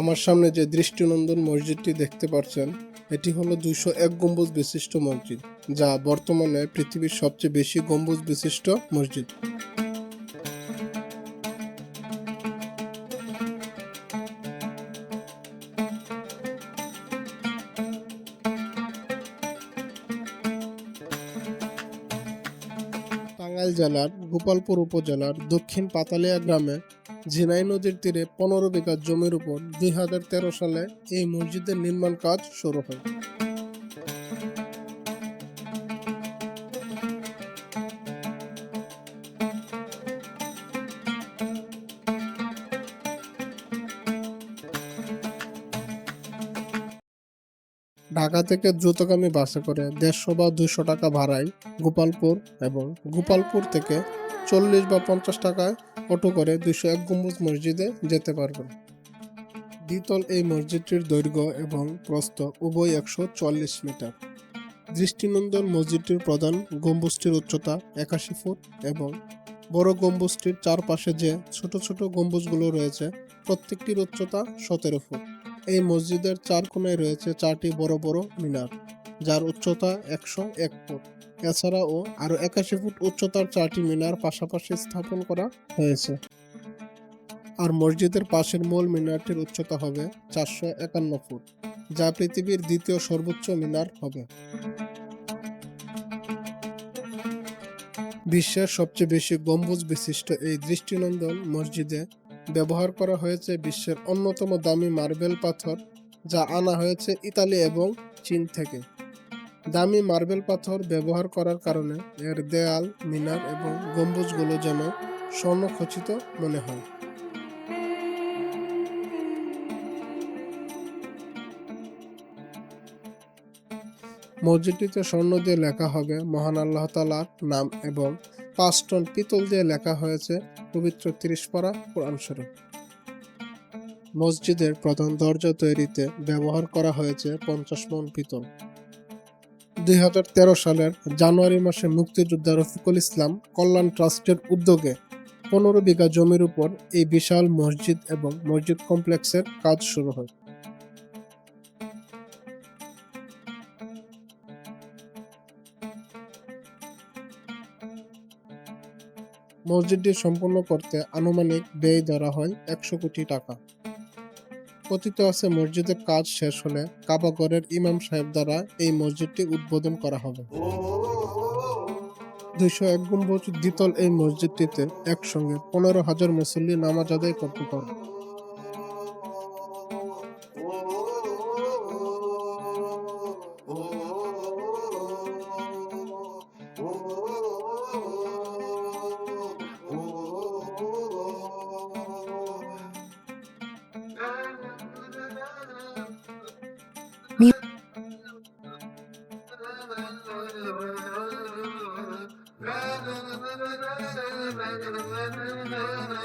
আমার সামনে যে দৃষ্টিনন্দন মসজিদটি দেখতে পাচ্ছেন, এটি হলো দুইশো এক গম্বুজ বিশিষ্ট মসজিদ, যা বর্তমানে পৃথিবীর সবচেয়ে বেশি গম্বুজ বিশিষ্ট মসজিদ। টাঙ্গাইল জেলার গোপালপুর উপজেলার দক্ষিণ পাতালিয়া গ্রামে ঝিনাই নদীর তীরে পনেরো বিঘা জমির উপর দুই হাজার তেরো সালে এই মসজিদের নির্মাণ কাজ শুরু হয়। ঢাকা থেকে দ্রুতগামী বাসে করে দেড়শো বা দুশো টাকা ভাড়ায় গোপালপুর এবং গোপালপুর থেকে চল্লিশ বা পঞ্চাশ টাকায় অটো করে দুশো এক গম্বুজ মসজিদে যেতে পারবেন। দ্বিতল এই মসজিদটির দৈর্ঘ্য এবং প্রস্থ উভয় একশো চল্লিশ মিটার। দৃষ্টিনন্দন মসজিদটির প্রধান গম্বুজটির উচ্চতা একাশি ফুট এবং বড় গম্বুজটির চারপাশে যে ছোট ছোট গম্বুজগুলো রয়েছে, প্রত্যেকটির উচ্চতা সতেরো ফুট। এই মসজিদের চার কোণায় রয়েছে চারটি বড় বড় মিনার, যার উচ্চতা একশো এক ফুট। এছাড়াও আরও একাশি ফুট উচ্চতার চারটি মিনার পাশাপাশি স্থাপন করা হয়েছে। আর মসজিদের পাশের মূল মিনারটির উচ্চতা হবে চারশো একান্ন ফুট, যা পৃথিবীর দ্বিতীয় সর্বোচ্চ মিনার হবে। বিশ্বের সবচেয়ে বেশি গম্বুজ বিশিষ্ট এই দৃষ্টিনন্দন মসজিদে ব্যবহার করা হয়েছে বিশ্বের অন্যতম দামি মার্বেল পাথর, যা আনা হয়েছে ইতালি এবং চীন থেকে। দামি মার্বেল পাথর ব্যবহার করার কারণে এর দেয়াল, মিনার এবং গম্বুজগুলো যেন স্বর্ণখচিত মনে হয়। মসজিদটিতে স্বর্ণ দিয়ে লেখা হবে, মহান আল্লাহ তালার নাম এবং পাঁচ টন পিতল দিয়ে লেখা হয়েছে পবিত্র তিরিশ পারা কোরআন শরীফ। মসজিদের প্রধান দরজা তৈরিতে ব্যবহার করা হয়েছে পঞ্চাশ মন পিতল। দুই হাজার তেরো সালের জানুয়ারি মাসে মুক্তিযোদ্ধা রফিকুল ইসলাম কল্যাণ ট্রাস্টের উদ্যোগে পনেরো বিঘা জমির উপর এই বিশাল মসজিদ এবং মসজিদ কমপ্লেক্সের কাজ শুরু হয়। মসজিদটি সম্পূর্ণ করতে আনুমানিক ব্যয় ধরা হয় একশো কোটি টাকা। কথিত আছে মসজিদের কাজ শেষ হলে কাবাগরের ইমাম সাহেব দ্বারা এই মসজিদটি উদ্বোধন করা হবে। দুইশো এক গম্বুজ দ্বিতল এই মসজিদটিতে একসঙ্গে পনেরো হাজার মুসল্লি নামাজ আদায় করতে পারে। Thank you.